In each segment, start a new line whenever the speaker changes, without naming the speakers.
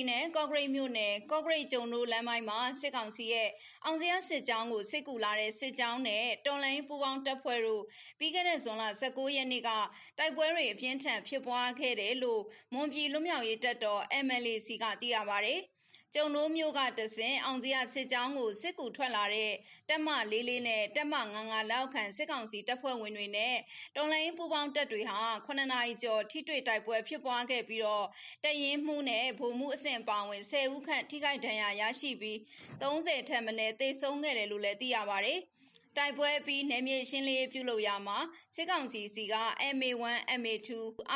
ပြည်နယ်ကော့ဂရိတ်မြို့နယ်ကော့ဂရိတ်ကျုံတို့လမ်းပိုင်းမှာစစ်ကောင်စီရဲ့အောင်စရစစ်ကြောင်းကိုစစ်ကူလာတဲ့စစ်ကြောင်းနဲ့တော်လိုင်းပူပေါင်းတပ်ဖွဲ့တို့ပြီးခဲ့တဲ့ဇွန်လ19ရက်နေ့ကတိုက်ပွဲတွေအပြင်းထန်ဖြစ်ပွားခဲ့တယ်လို့မွန်ပြည်လွတ်မြောက်ရေးတပ်တော် MLAC ကသိရပါဗျ။ ကျုံနိုးမျိုးကတဆင်အောင်ကြီးရစစ်ကြောင်းကိုစစ်ကူထွက်လာတဲ့တက်မလေးလေးနဲ့တက်မငငါလောက်ခံစစ်ကောင်စီတပ်ဖွဲ့ဝင်တွေနဲ့တော်လိုင်းပူပေါင်းတပ်တွေဟာ9နာရီကျော်ထိတွေ့တိုက်ပွဲဖြစ်ပွားခဲ့ပြီးတော့တရင်မှုနဲ့ဗိုလ်မှုအဆင့်ပါဝင်10ဦးခန့်ထိခိုက်ဒဏ်ရာရရှိပြီး30ထက်မနည်းသေဆုံးခဲ့တယ်လို့လည်းသိရပါတယ်။ တိုက်ပွဲပြီးနယ်မြေရှင်းလင်းပြုလုပ်ရမှာစစ်ကောင်စီစီက MA1 MA2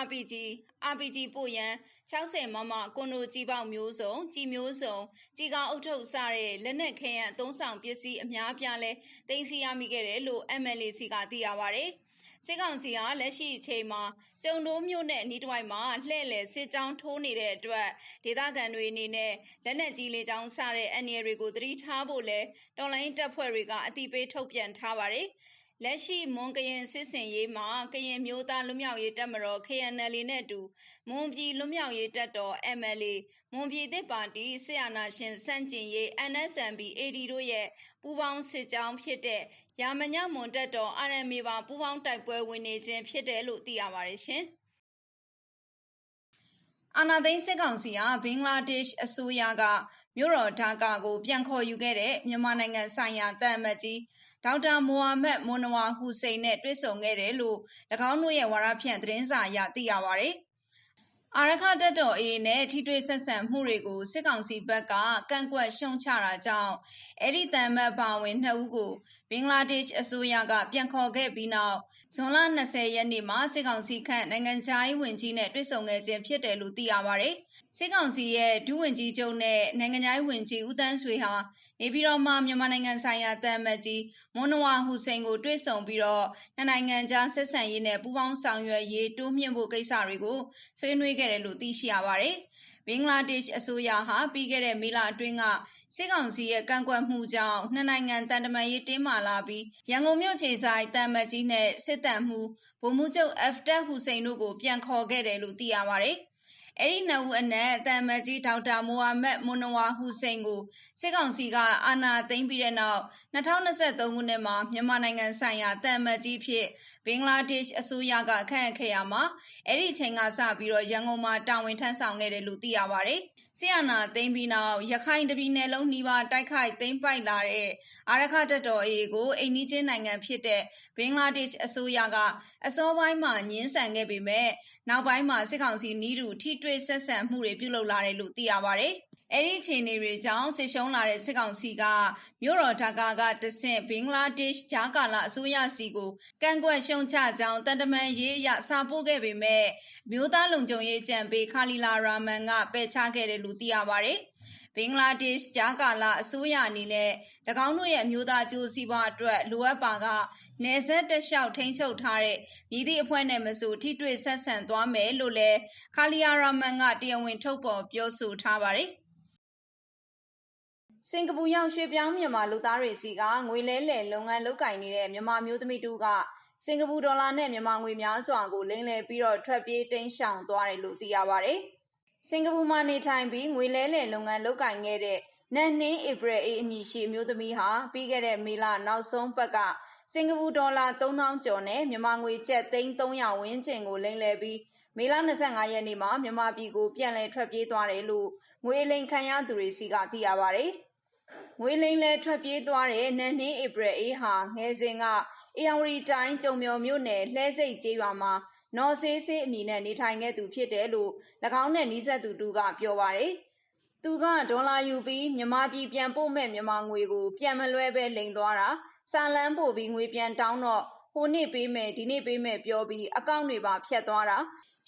RPG RPG ပို့ရန်60မမကွန်ဒိုကြီးပေါက်မျိုးစုံကြီးမျိုးစုံကြီးကားအုပ်ထုပ်စတဲ့လက်နက်ခဲယံအသုံးဆောင်ပစ္စည်းအများပြားလဲတင်စီရမိခဲ့တယ်လို့ MLC ကသိရပါဗျ။ စစ်ကောင်စီဟာလက်ရှိအချိန်မှာကျုံတိုးမြို့နယ်နီးတစ်ဝိုက်မှာလှည့်လည်စစ်ကြောင်းထိုးနေတဲ့အတွက်ဒေသခံတွေအနေနဲ့လက်နက်ကြီးလေးကြောင်းစတဲ့အန်ရတွေကိုသတိထားဖို့လဲတော်လိုင်းတပ်ဖွဲ့တွေကအတိပေးထုတ်ပြန်ထားပါတယ်။လက်ရှိမွန်ကရင်စစ်စင်ရေးမှာကရင်မျိုးသားလွတ်မြောက်ရေးတပ်မတော် KNL နဲ့အတူမွန်ပြည်လွတ်မြောက်ရေးတပ်တော် MLA မွန်ပြည်သစ်ပါတီဆရာနာရှင်စန့်ကျင်ရေး NSNB AD တို့ရဲ့ပူးပေါင်းစစ်ကြောင်းဖြစ်တဲ့ ရာမညမွန်တပ်တော် RMA ပါပူးပေါင်းတိုက်ပွဲဝင်နေခြင်းဖြစ်တယ်လို့သိရပါတယ်ရှင်။အာနာသိန်းစစ်ကောင်စီဟာဘင်္ဂလားဒေ့ရှ်အစိုးရကမြို့တော်ဒါကာကိုပြန်ခေါ်ယူခဲ့တဲ့မြန်မာနိုင်ငံဆိုင်ရာတန်မတ်ကြီးဒေါက်တာမိုဟာမက်မွန်နဝါဟူစိန်နဲ့တွေ့ဆုံခဲ့တယ်လို့၎င်းတို့ရဲ့ဝါရဖြန့်သတင်းစာအရသိရပါဗျ။ အာရခတက်တော်အေးနဲ့ထိတွေ့ဆက်ဆံမှုတွေကိုစစ်ကောင်စီဘက်ကကန့်ကွက်ရှုံချတာကြောင့်အဲ့ဒီတန်မတ်ပါဝင်နှစ်ဦးကိုဘင်္ဂလားဒေ့ရှ်အစိုးရကပြန်ခေါ်ခဲ့ပြီးနောက် ဇွန်လ20ရက်နေ့မှာစစ်ကောင်စီခန့်နိုင်ငံခြားရေးဝန်ကြီးနဲ့တွေ့ဆုံခဲ့ခြင်းဖြစ်တယ်လို့သိရပါဗျ။စစ်ကောင်စီရဲ့ဒုဝန်ကြီးချုပ်နဲ့နိုင်ငံခြားရေးဝန်ကြီးဦးတန်းဆွေဟာနေပြည်တော်မှာမြန်မာနိုင်ငံဆိုင်ရာတန်မတ်ကြီးမွန်နဝါဟူစိန်ကိုတွေ့ဆုံပြီးတော့နှစ်နိုင်ငံကြားဆက်ဆံရေးနဲ့ပူးပေါင်းဆောင်ရွက်ရေးတိုးမြှင့်ဖို့ကိစ္စတွေကိုဆွေးနွေးခဲ့တယ်လို့သိရှိရပါတယ်။ ဘင်္ဂလားဒေ့ရှ်အစိုးရဟာပြီးခဲ့တဲ့မေလအတွင်းကစစ်ကောင်စီရဲ့ကန့်ကွက်မှုကြောင့်နှစ်နိုင်ငံတန်တမာရေးတင်းမာလာပြီးရန်ကုန်မြို့ခြေဆိုင်တန်မတ်ကြီးနဲ့စစ်တပ်မှုဗိုလ်မှူးချုပ်အဖ်တက်ဟူစိန်တို့ကိုပြန်ခေါ်ခဲ့တယ်လို့သိရပါတယ်။အဲ့ဒီနှစ်ဦးအနက်အတန်မတ်ကြီးဒေါက်တာမိုဟာမက်မွန်နဝါဟူစိန်ကိုစစ်ကောင်စီကအာဏာသိမ်းပြီးတဲ့နောက်2023ခုနှစ်မှာမြန်မာနိုင်ငံဆိုင်ရာတန်မတ်ကြီးဖြစ် ဘင်္ဂလားဒေ့ရှ်အစိုးရကခန့်အပ်ခဲ့ရမှာအဲ့ဒီအချိန်ကစပြီးတော့ရန်ကုန်မှာတာဝန်ထမ်းဆောင်ခဲ့တယ်လို့သိရပါတယ်။ဆီယနာသိမ်းပြီးနောက်ရခိုင်တပြည်နယ်လုံးနှီးပါတိုက်ခိုက်သိမ်းပိုက်လာတဲ့အာရခတပ်တော်အေကိုအိန္ဒိချင်းနိုင်ငံဖြစ်တဲ့ဘင်္ဂလားဒေ့ရှ်အစိုးရကအစောပိုင်းမှာညှင်းဆန်ခဲ့ပေမဲ့နောက်ပိုင်းမှာစစ်ကောင်စီနီးတူထိတွေ့ဆက်ဆံမှုတွေပြုလုပ်လာတယ်လို့သိရပါတယ်။ အဲ့ဒီအခြေအနေတွေကြောင့်စစ်ရှုံးလာတဲ့စစ်ကောင်စီကမြို့တော်ဒါကာကတဆင့်ဘင်္ဂလားဒေ့ရှ်ဂျာကာလာအစိုးရစီကိုကန့်ကွက်ရှုံချကြောင်းတန်တမန်ရေးအရစာပို့ခဲ့ပေမဲ့မြို့သားလုံခြုံရေးကြံပေးခါလီလာရာမန်ကပယ်ချခဲ့တယ်လို့သိရပါတယ်ဘင်္ဂလားဒေ့ရှ်ဂျာကာလာအစိုးရအနေနဲ့၎င်းတို့ရဲ့အမျိုးသားကျိုးစီးပွားအတွက်လိုအပ်ပါကနေဆက်တက်လျှောက်ထိန်းချုပ်ထားတဲ့မြည်သည့်အဖွဲ့နဲ့မဆိုထိတွေ့ဆက်ဆံသွားမယ်လို့လည်းခါလီယာရာမန်ကတရားဝင်ထုတ်ပေါ်ပြောဆိုထားပါတယ်။ စင်ကာပူရောက်ရွှေပြောင်းမြန်မာလူသားတွေစီကငွေလဲလှယ်လုပ်ငန်းလုပ်ကင်နေတဲ့မြန်မာမျိုးသမီးတူကစင်ကာပူဒေါ်လာနဲ့မြန်မာငွေများစွာကိုလိမ်လည်ပြီးတော့ထွက်ပြေးတိမ်းရှောင်သွားတယ်လို့သိရပါဗျ။စင်ကာပူမှာနေထိုင်ပြီးငွေလဲလှယ်လုပ်ငန်းလုပ်ကင်ခဲ့တဲ့နန်နှင်းဧပြီအေးအမည်ရှိအမျိုးသမီးဟာပြီးခဲ့တဲ့မေလနောက်ဆုံးပတ်ကစင်ကာပူဒေါ်လာ3000ကျော်နဲ့မြန်မာငွေကျပ်300ဝန်းကျင်ကိုလိမ်လည်ပြီးမေလ25ရက်နေ့မှာမြန်မာပြည်ကိုပြန်လည်ထွက်ပြေးသွားတယ်လို့ငွေလိမ်ခံရသူတွေစီကသိရပါဗျ။ ငွေလိမ်လဲထွက်ပြေးသွားတဲ့နန်နှင်းဧပြီအေးဟာငယ်စဉ်ကအေယံဝရီတိုင်းကျုံမြော်မြို့နယ်လှဲစိတ်ကျေးရွာမှာနော်ဆေးဆေးအမည်နဲ့နေထိုင်ခဲ့သူဖြစ်တယ်လို့၎င်းနဲ့နီးစပ်သူတူကပြောပါတယ်။သူကဒေါ်လာယူပြီးမြန်မာပြည်ပြန်ပို့မဲ့မြန်မာငွေကိုပြန်မလွဲပဲလိမ်သွားတာစာလန်းပို့ပြီးငွေပြန်တောင်းတော့ဟိုနေ့ပေးမယ်ဒီနေ့ပေးမယ်ပြောပြီးအကောင့်တွေပါဖြတ်သွားတာ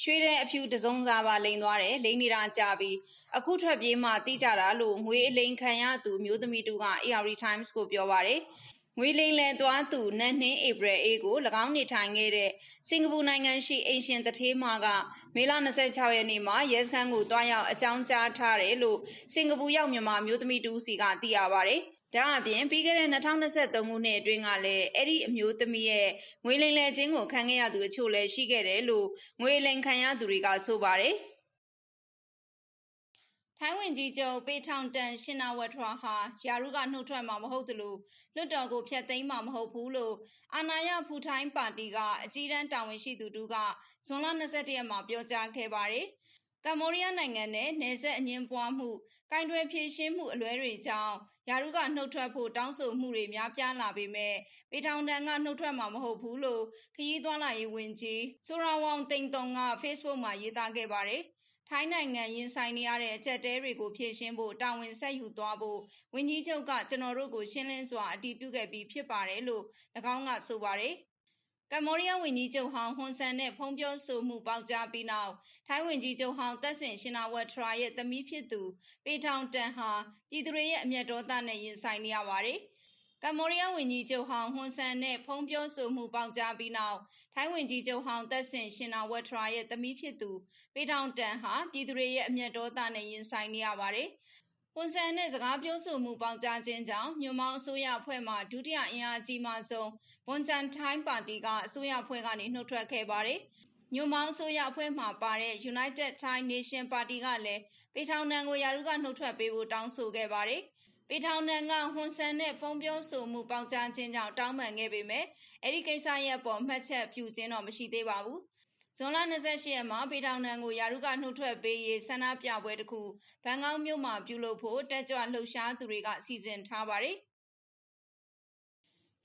ရွှေတဲ့အဖြူတစုံစားပါလိန်သွားတယ်လိန်နေတာကြပြီးအခုထွက်ပြေးမှတိကြတာလို့ငွေအလိန်ခံရသူမျိုးသမီးတူက AR Times ကိုပြောပါတယ်ငွေလိမ်လည်သွားသူနတ်နှင်းဧပြီအေးကို၎င်းနေထိုင်ခဲ့တဲ့စင်ကာပူနိုင်ငံရှိအိမ်ရှင်တထေးမကမေလ26ရက်နေ့မှာရဲစခန်းကိုတွားရောက်အကြောင်းကြားထားတယ်လို့စင်ကာပူရောက်မြန်မာမျိုးသမီးတူစီကသိရပါဗျ။ ဒါအပြင်ပြီးခဲ့တဲ့2023ခုနှစ်အတွင်းကလည်းအဲ့ဒီအမျိုးသမီးရဲ့ငွေလိမ်လည်ခြင်းကိုခံခဲ့ရသူအချို့လည်းရှိခဲ့တယ်လို့ငွေလိမ်ခံရသူတွေကဆိုပါတယ်ထိုင်းဝင်ကြီးချုပ်ပေထောင်တန်ရှင်နာဝထရာဟာယာရုကနှုတ်ထွက်မှာမဟုတ်သလိုလွတ်တော်ကိုဖျက်သိမ်းမှာမဟုတ်ဘူးလို့အာနာယဖူထိုင်းပါတီကအကြီးတန်းတာဝန်ရှိသူတို့ကဇွန်လ22ရက်မှာပြောကြားခဲ့ပါတယ်။ကမ္ဘောဒီးယားနိုင်ငံနဲ့နယ်စပ်အငင်းပွားမှု၊ကင်တွယ်ဖြည့်ရှင်းမှုအလွဲတွေကြောင့် ယာရုကနှုတ်ထွက်ဖို့တောင်းဆိုမှုတွေများပြားလာပေမဲ့ပေထောင်တန်ကနှုတ်ထွက်မှာမဟုတ်ဘူးလို့ခရီးသွားလာရေးဝန်ကြီးဆိုရာဝေါင်တိန်တုံက Facebook မှာရေးသားခဲ့ပါတယ်။ထိုင်းနိုင်ငံရင်ဆိုင်နေရတဲ့အကြက်တဲတွေကိုဖြည့်ရှင်းဖို့တာဝန်ဆက်ယူသွားဖို့ဝန်ကြီးချုပ်ကကျွန်တော်တို့ကိုရှင်းလင်းစွာအတည်ပြုခဲ့ပြီးဖြစ်ပါတယ်လို့၎င်းကဆိုပါတယ်။ ကမ္ဘောဒီးယားဝန်ကြီးချုပ်ဟောင်းဟွန်ဆန်နဲ့ဖုံးပြောဆိုမှုပေါက်ကြားပြီးနောက်ထိုင်းဝန်ကြီးချုပ်ဟောင်းသက်ဆင်ရှင်နာဝတ်ထရာရဲ့သမီးဖြစ်သူပေထောင်တန်ဟာပြည်သူတွေရဲ့အမျက်ဒေါသနဲ့ရင်ဆိုင်နေရပါတယ်။ကမ္ဘောဒီးယားဝန်ကြီးချုပ်ဟောင်းဟွန်ဆန်နဲ့ဖုံးပြောဆိုမှုပေါက်ကြားပြီးနောက်ထိုင်းဝန်ကြီးချုပ်ဟောင်းသက်ဆင်ရှင်နာဝတ်ထရာရဲ့သမီးဖြစ်သူပေထောင်တန်ဟာပြည်သူတွေရဲ့အမျက်ဒေါသနဲ့ရင်ဆိုင်နေရပါတယ်။ ဟွန်ဆန်နဲ့စကားပြောဆိုမှုပေါက်ကြားခြင်းကြောင့်ညွန်မောင်းအစိုးရအဖွဲ့မှဒုတိယအင်အားကြီးမားဆုံးဘွန်ချန်ထိုင်းပါတီကအစိုးရအဖွဲ့ကနေနှုတ်ထွက်ခဲ့ပါတယ်။ညွန်မောင်းအစိုးရအဖွဲ့မှပါတဲ့ United Thai Nation ပါတီကလည်းပေထောင်တန်ကိုယာရုကနှုတ်ထွက်ပေးဖို့တောင်းဆိုခဲ့ပါတယ်။ပေထောင်တန်ကဟွန်ဆန်နဲ့ဖုံးပြောဆိုမှုပေါက်ကြားခြင်းကြောင့်တောင်းပန်ခဲ့ပေမဲ့အဲ့ဒီကိစ္စရဲ့ပေါ်မှတ်ချက်ပြုခြင်းတော့မရှိသေးပါဘူး။ ဇွန်လ28ရက်မှာပေထောင်တန်ကိုယာရုကနှုတ်ထွက်ပေးရေးဆန္ဒပြပွဲတစ်ခုဘန်ကောက်မြို့မှာပြုလုပ်ဖို့တက်ကြွလှုပ်ရှားသူတွေကစီစဉ်ထားပါတယ်။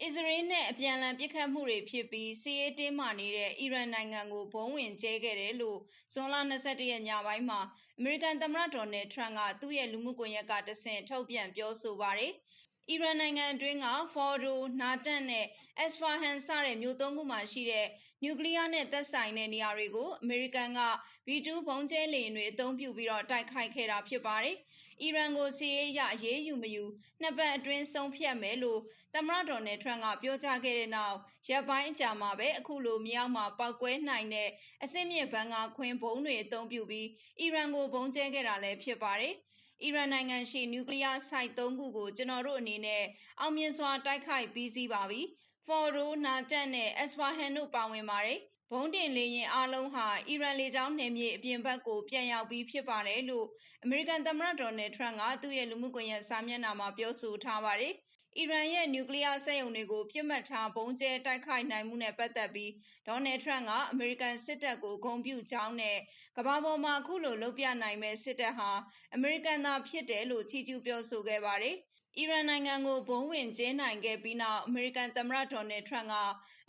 အစ္စရေးနဲ့အပြန်အလှန်ပစ်ခတ်မှုတွေဖြစ်ပြီးစီးရဲတင်းမာနေတဲ့အီရန်နိုင်ငံကိုဘုံဝင်ကျဲခဲ့တယ်လို့ဇွန်လ22ရက်ညပိုင်းမှာအမေရိကန်သမ္မတဒေါ်နယ်ထရန့်ကသူ့ရဲ့လူမှုကွန်ရက်ကတဆင့်ထုတ်ပြန်ပြောဆိုပါတယ်။အီရန်နိုင်ငံအတွင်းကဖော်ဒိုနာတန်နဲ့အက်စဖာဟန်စတဲ့မြို့သုံးခုမှာရှိတဲ့ နျူကလ িয়ার နဲ့သက်ဆိုင်တဲ့နေရာတွေကိုအမေရိကန်က B2 ဘုံကျဲလေယာဉ်တွေအသုံးပြုပြီးတော့တိုက်ခိုက်ခဲ့တာဖြစ်ပါတယ်။အီရန်ကိုစီးရေးရရေးယူမယူနှစ်ပတ်အတွင်းဆုံးဖြတ်မယ်လို့သမ္မတဒေါ်နယ်ထရန့်ကပြောကြားခဲ့တဲ့နောက်ရပ်ပိုင်းအကြာမှာပဲအခုလိုမြောက်မှာပောက်ကွဲနိုင်တဲ့အစစ်မြစ်ဘန်ကာခွင်းဘုံတွေအသုံးပြုပြီးအီရန်ကိုဘုံကျဲခဲ့တာလည်းဖြစ်ပါတယ်။အီရန်နိုင်ငံရှိနျူကလ িয়ার စိုက်၃ခုကိုကျွန်တော်တို့အနေနဲ့အောင်မြင်စွာတိုက်ခိုက်ပြီးစီးပါပြီ။ ဖော်ရိုနာတက်နဲ့အက်စဖာဟန်တို့ ပါဝင်ပါတယ်။ဘုံတင်လေရင်အားလုံးဟာ အီရန်လေကြောင်းနယ်မြေ အပြင်ဘက်ကို ပြန်ရောက်ပြီး ဖြစ်ပါတယ်လို့ အမေရိကန်သမ္မတဒေါ်နယ်ထရန့်ကသူ့ရဲ့ လူမှုကွန်ရက်စာမျက်နှာမှာ ပြောဆိုထားပါတယ်။အီရန်ရဲ့ နျူကလ িয়ার စက်ရုံတွေကိုပြစ်မှတ်ထားဘုံကျဲတိုက်ခိုက်နိုင်မှုနဲ့ ပတ်သက်ပြီးဒေါ်နယ်ထရန့်ကအမေရိကန်စစ်တပ်ကို ဂုဏ်ပြုကြောင်းနဲ့ ကမ္ဘာပေါ်မှာ အခုလို လုပ်ပြနိုင်မဲ့စစ်တပ်ဟာ အမေရိကန်သားဖြစ်တယ်လို့ ချီးကျူးပြောဆိုခဲ့ပါတယ်။ အီရန်နိုင်ငံကိုဘုံဝင်ကျင်းနိုင်ခဲ့ပြီးနောက် အမေရိကန်သမ္မတဒေါ်နယ်ထရန့်က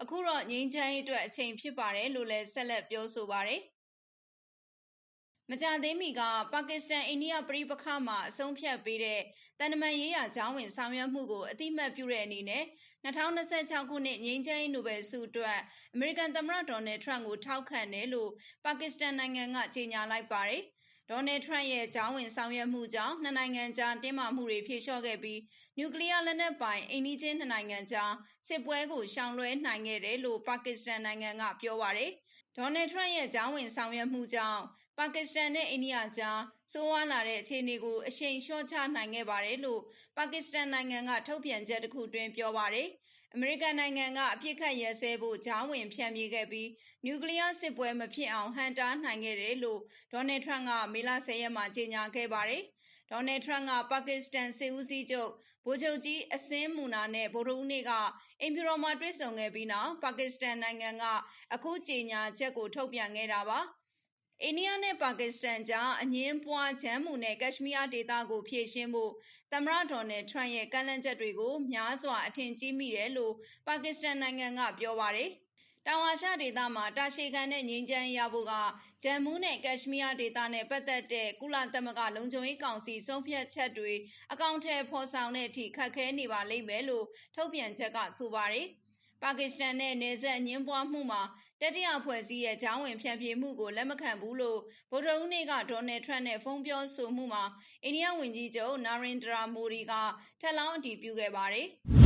အခုတော့ ငြိမ်းချမ်းရေးအတွက် အချိန်ဖြစ်ပါတယ်လို့လည်း ဆက်လက်ပြောဆိုပါတယ်။မကြသေးမီက ပါကစ္စတန်အိန္ဒိယပြည်ပခါမှာ အဆုံးဖြတ်ပေးတဲ့တန်တမန်ရေးရာကျောင်းဝင်ဆောင်ရွက်မှုကိုအတိမတ်ပြုတဲ့အနေနဲ့2026ခုနှစ် ငြိမ်းချမ်းရေး နိုဘယ်ဆုအတွက် အမေရိကန်သမ္မတဒေါ်နယ်ထရန့်ကို ထောက်ခံတယ်လို့ ပါကစ္စတန်နိုင်ငံက ကြေညာလိုက်ပါတယ်။ ဒေါ်နယ်ထရန့်ရဲ့ကြောင်းဝင်ဆောင်ရွက်မှုကြောင့်နှစ်နိုင်ငံကြားတင်းမာမှုတွေဖြေလျှော့ခဲ့ပြီးနျူကလ িয়ার လက်နက်ပိုင်အိန္ဒိချင်းနှစ်နိုင်ငံကြားစစ်ပွဲကိုရှောင်လွှဲနိုင်ခဲ့တယ်လို့ပါကစ္စတန်နိုင်ငံကပြောပါရယ်ဒေါ်နယ်ထရန့်ရဲ့ကြောင်းဝင်ဆောင်ရွက်မှုကြောင့်ပါကစ္စတန်နဲ့အိန္ဒိယကြားဆိုးဝါးလာတဲ့အခြေအနေကိုအရှိန်လျှော့ချနိုင်ခဲ့ပါတယ်လို့ပါကစ္စတန်နိုင်ငံကထုတ်ပြန်ချက်တစ်ခုတွင်ပြောပါရယ် အမေရိကန်နိုင်ငံကအပြစ်ခတ်ရဲစဲဖို့ဂျောင်းဝင်ဖြန့်ပြေးခဲ့ပြီးနျူကလ িয়ার စစ်ပွဲမဖြစ်အောင်ဟန်တားနိုင်ခဲ့တယ်လို့ဒေါ်နယ်ထရန့်ကမေလ10ရက်မှာကြေညာခဲ့ပါတယ်။ဒေါ်နယ်ထရန့်ကပါကစ္စတန်စစ်ဦးစီးချုပ်ဗိုလ်ချုပ်ကြီးအစင်းမူနာနဲ့ဗိုလ်ချုပ်ဦးနေကအင်ဖြူတော်မှာတွေ့ဆုံခဲ့ပြီးနောက်ပါကစ္စတန်နိုင်ငံကအခုကြေညာချက်ကိုထုတ်ပြန်ခဲ့တာပါ။ အိန္ဒိယနဲ့ပါကစ္စတန်ကြားအငင်းပွားဂျမ်းမူနဲ့ကက်ရှ်မီးယားဒေသကိုဖြည့်ရှင်းဖို့သမ္မတဒေါ်နယ်ထရန့်ရဲ့ကန့်လန့်ချက်တွေကိုများစွာအထင်ကြီးမိတယ်လို့ပါကစ္စတန်နိုင်ငံကပြောပါတယ်။တောင်အာရှဒေသမှာတာရှည်ခံတဲ့ငြိမ်းချမ်းရေးရဖို့ကဂျမ်မူးနဲ့ကက်ရှ်မီးယားဒေသနဲ့ပတ်သက်တဲ့ကုလသမဂ္ဂလုံခြုံရေးကောင်စီဆုံးဖြတ်ချက်တွေအကောင့်ထဲဖော်ဆောင်တဲ့အထိခက်ခဲနေပါလိမ့်မယ်လို့ထုတ်ပြန်ချက်ကဆိုပါတယ်။ ပါကစ္စတန်နဲ့နယ်စပ်အငင်းပွားမှုမှာတတိယဖွဲ့စည်းရဲ့ကြောင်းဝင်ဖြန့်ဖြေမှုကိုလက်မခံဘူးလို့ဗုဒ္ဓဦးနေ့ကဒေါ်နယ်ထရန့်နဲ့ဖုန်းပြောဆိုမှုမှာအိန္ဒိယဝန်ကြီးချုပ်နာရင်ဒရာမိုဒီကထက်လောင်းအတည်ပြုခဲ့ပါတယ်။